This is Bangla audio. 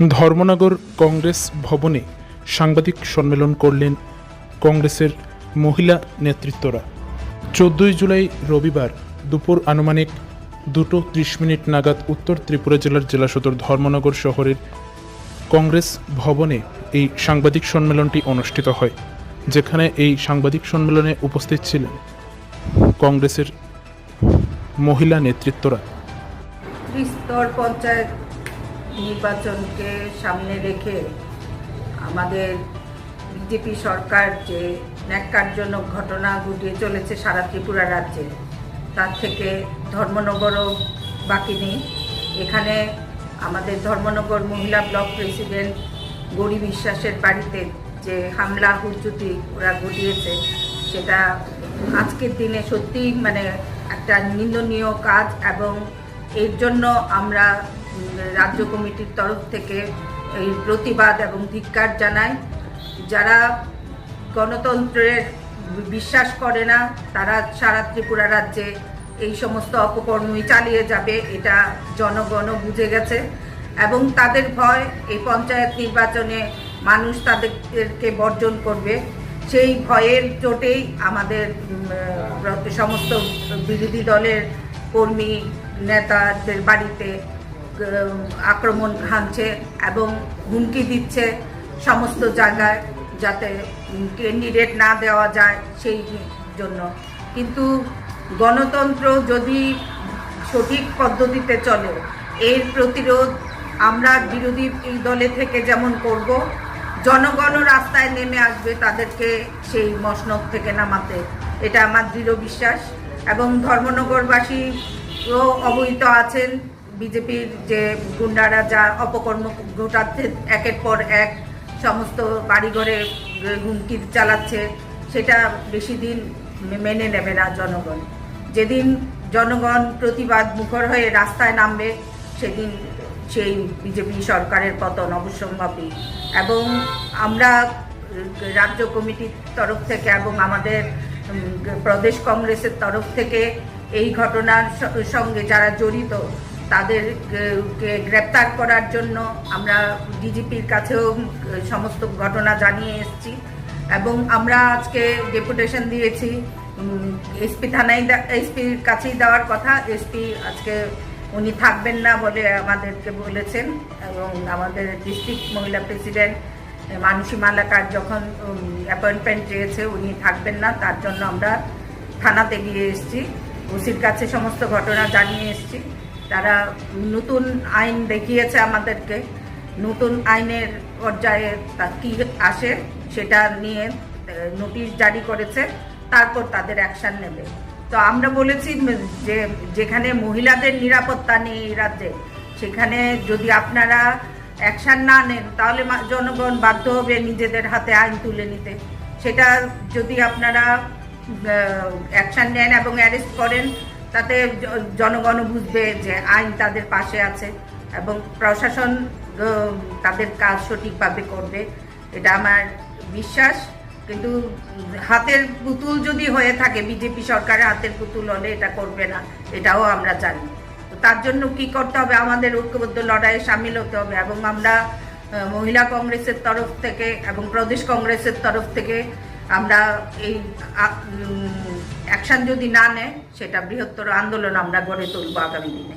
ধর্মনগর কংগ্রেস ভবনে সাংবাদিক সম্মেলন করলেন কংগ্রেসের মহিলা নেতৃত্বরা। চোদ্দই জুলাই রবিবার দুপুর আনুমানিক দুটো ত্রিশ মিনিট নাগাদ উত্তর ত্রিপুরা জেলার জেলা সদর ধর্মনগর শহরের কংগ্রেস ভবনে এই সাংবাদিক সম্মেলনটি অনুষ্ঠিত হয়, যেখানে এই সাংবাদিক সম্মেলনে উপস্থিত ছিলেন কংগ্রেসের মহিলা নেতৃত্বরা। ত্রিস্তর পঞ্চায়েত নির্বাচনকে সামনে রেখে আমাদের বিজেপি সরকার যে ন্যাক্কারজনক ঘটনা ঘটিয়ে চলেছে সারা ত্রিপুরা রাজ্যে, তার থেকে ধর্মনগরও বাকি নেই। এখানে আমাদের ধর্মনগর মহিলা ব্লক প্রেসিডেন্ট গৌরী বিশ্বাসের বাড়িতে যে হামলা, হুচুতি ওরা ঘটিয়েছে, সেটা আজকের দিনে সত্যিই মানে একটা নিন্দনীয় কাজ এবং এর জন্য আমরা রাজ্য কমিটির তরফ থেকে এই প্রতিবাদ এবং ধিক্কার জানাই। যারা গণতন্ত্রের বিশ্বাস করে না, তারা সারা ত্রিপুরা রাজ্যে এই সমস্ত অপকর্মই চালিয়ে যাবে, এটা জনগণও বুঝে গেছে। এবং তাদের ভয়, এই পঞ্চায়েত নির্বাচনে মানুষ তাদেরকে বর্জন করবে। সেই ভয়ের চোটেই আমাদের সমস্ত বিরোধী দলের কর্মী নেতাদের বাড়িতে আক্রমণ হানছে এবং হুমকি দিচ্ছে সমস্ত জায়গায় যাতে ক্যান্ডিডেট না দেওয়া যায় সেই জন্য। কিন্তু গণতন্ত্র যদি সঠিক পদ্ধতিতে চলে, এর প্রতিরোধ আমরা বিরোধী দলে থেকে যেমন করব জনগণও রাস্তায় নেমে আসবে তাদেরকে সেই মসনদ থেকে নামাতে। এটা আমার দৃঢ় বিশ্বাস এবং ধর্মনগরবাসীও অবহিত আছেন। বিজেপির যে গুন্ডারা যা অপকর্ম ঘটাচ্ছে একের পর এক, সমস্ত বাড়িঘরে হুমকি চালাচ্ছে, সেটা বেশি দিন মেনে নেবে না জনগণ। যেদিন জনগণ প্রতিবাদ মুখর হয়ে রাস্তায় নামবে, সেদিন সেই বিজেপি সরকারের পতন অবশ্যম্ভাবী। এবং আমরা রাজ্য কমিটির তরফ থেকে এবং আমাদের প্রদেশ কংগ্রেসের তরফ থেকে এই ঘটনার সঙ্গে যারা জড়িত তাদেরকে গ্রেপ্তার করার জন্য আমরা ডিজিপির কাছেও সমস্ত ঘটনা জানিয়ে এসেছি। এবং আমরা আজকে ডেপুটেশন দিয়েছি। এসপি থানায় এসপির কাছেই দেওয়ার কথা। এসপি আজকে উনি থাকবেন না বলে আমাদেরকে বলেছেন। এবং আমাদের ডিস্ট্রিক্ট মহিলা প্রেসিডেন্ট মানসী মালাকার যখন অ্যাপয়েন্টমেন্ট চেয়েছে উনি থাকবেন না। তার জন্য আমরা থানাতে গিয়ে এসেছি। ওসির কাছে সমস্ত ঘটনা জানিয়ে এসেছি। তারা নতুন আইন দেখিয়েছে আমাদেরকে, নতুন আইনের পর্যায়ে তা কী আসে সেটা নিয়ে নোটিশ জারি করেছে, তারপর তাদের অ্যাকশন নেবে। তো আমরা বলেছি যে যেখানে মহিলাদের নিরাপত্তা নেই এই রাজ্যে, সেখানে যদি আপনারা অ্যাকশন না নেন, তাহলে জনগণ বাধ্য হবে নিজেদের হাতে আইন তুলে নিতে। সেটা যদি আপনারা অ্যাকশন নেন এবং অ্যারেস্ট করেন তাতে জ- জনগণও বুঝবে যে আইন তাদের পাশে আছে এবং প্রশাসন তাদের কাজ সঠিকভাবে করবে। এটা আমার বিশ্বাস। কিন্তু হাতের পুতুল যদি হয়ে থাকে, বিজেপি সরকারের হাতের পুতুল হলে এটা করবে না, এটাও আমরা জানি। তো তার জন্য কি করতে হবে? আমাদের ঐক্যবদ্ধ লড়াইয়ে সামিল হতে হবে এবং আমরা মহিলা কংগ্রেসের তরফ থেকে এবং প্রদেশ কংগ্রেসের তরফ থেকে আমরা এই অ্যাকশান যদি না নেয় সেটা বৃহত্তর আন্দোলন আমরা গড়ে তুলব আগামী দিনে।